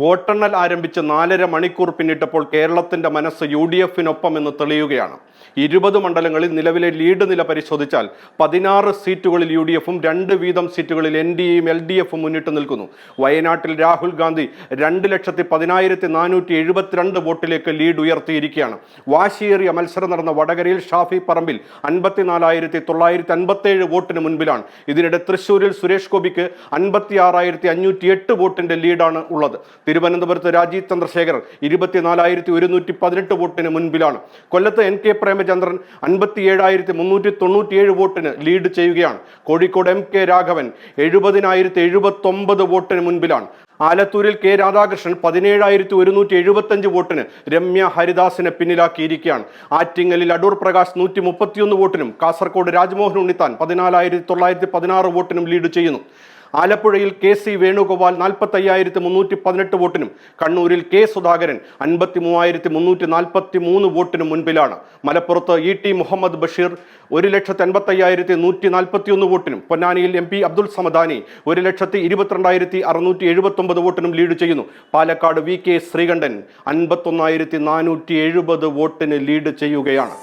വോട്ടെണ്ണൽ ആരംഭിച്ച് നാലര മണിക്കൂർ പിന്നിട്ടപ്പോൾ കേരളത്തിന്റെ മനസ്സ് യു ഡി എഫിനൊപ്പം എന്ന് തെളിയുകയാണ്. ഇരുപത് മണ്ഡലങ്ങളിൽ നിലവിലെ ലീഡ് നില പരിശോധിച്ചാൽ പതിനാറ് സീറ്റുകളിൽ യു ഡി എഫും രണ്ട് വീതം സീറ്റുകളിൽ എൻ ഡി എയും എൽ ഡി എഫും മുന്നിട്ട് നിൽക്കുന്നു. വയനാട്ടിൽ രാഹുൽ ഗാന്ധി രണ്ട് ലക്ഷത്തി പതിനായിരത്തി നാനൂറ്റി എഴുപത്തിരണ്ട് വോട്ടിലേക്ക് ലീഡ് ഉയർത്തിയിരിക്കുകയാണ്. വാശിയേറിയ മത്സരം നടന്ന വടകരയിൽ ഷാഫി പറമ്പിൽ അൻപത്തിനാലായിരത്തി തൊള്ളായിരത്തി അൻപത്തേഴ് വോട്ടിന് മുൻപിലാണ്. ഇതിനിടെ തൃശൂരിൽ സുരേഷ് ഗോപിക്ക് അൻപത്തി ആറായിരത്തി അഞ്ഞൂറ്റി എട്ട് വോട്ടിന്റെ ലീഡാണ് ഉള്ളത്. തിരുവനന്തപുരത്ത് രാജീവ് ചന്ദ്രശേഖർ ഇരുപത്തിനാലായിരത്തി ഒരുന്നൂറ്റി പതിനെട്ട് വോട്ടിന് മുൻപിലാണ്. കൊല്ലത്ത് എൻ കെ പ്രേമചന്ദ്രൻ അൻപത്തി ഏഴായിരത്തി മുന്നൂറ്റി തൊണ്ണൂറ്റിയേഴ് വോട്ടിന് ലീഡ് ചെയ്യുകയാണ്. കോഴിക്കോട് എം കെ രാഘവൻ എഴുപതിനായിരത്തി എഴുപത്തൊമ്പത് വോട്ടിന് മുൻപിലാണ്. ആലത്തൂരിൽ കെ രാധാകൃഷ്ണൻ പതിനേഴായിരത്തി ഒരുന്നൂറ്റി എഴുപത്തഞ്ച് വോട്ടിന് രമ്യ ഹരിദാസിനെ പിന്നിലാക്കിയിരിക്കുകയാണ്. ആറ്റിങ്ങലിൽ അടൂർ പ്രകാശ് നൂറ്റി മുപ്പത്തിയൊന്ന് വോട്ടിനും കാസർഗോഡ് രാജ്മോഹൻ ഉണ്ണിത്താൻ പതിനാലായിരത്തി തൊള്ളായിരത്തി പതിനാറ് വോട്ടിനും ലീഡ് ചെയ്യുന്നു. ആലപ്പുഴയിൽ കെ സി വേണുഗോപാൽ നാൽപ്പത്തി അയ്യായിരത്തി മുന്നൂറ്റി പതിനെട്ട് വോട്ടിനും കണ്ണൂരിൽ കെ സുധാകരൻ അൻപത്തി മൂവായിരത്തി മുന്നൂറ്റി നാൽപ്പത്തി മൂന്ന് വോട്ടിനും മുൻപിലാണ്. മലപ്പുറത്ത് ഇ ടി മുഹമ്മദ് ബഷീർ ഒരു ലക്ഷത്തി അൻപത്തി അയ്യായിരത്തി നൂറ്റി നാൽപ്പത്തി ഒന്ന് വോട്ടിനും പൊന്നാനിയിൽ എം പി അബ്ദുൾ സമദാനി ഒരു ലക്ഷത്തി ഇരുപത്തിരണ്ടായിരത്തി അറുന്നൂറ്റി എഴുപത്തൊമ്പത് വോട്ടിനും ലീഡ് ചെയ്യുന്നു. പാലക്കാട് വി കെ ശ്രീകണ്ഠൻ അൻപത്തൊന്നായിരത്തി നാനൂറ്റി എഴുപത് വോട്ടിന് ലീഡ് ചെയ്യുകയാണ്.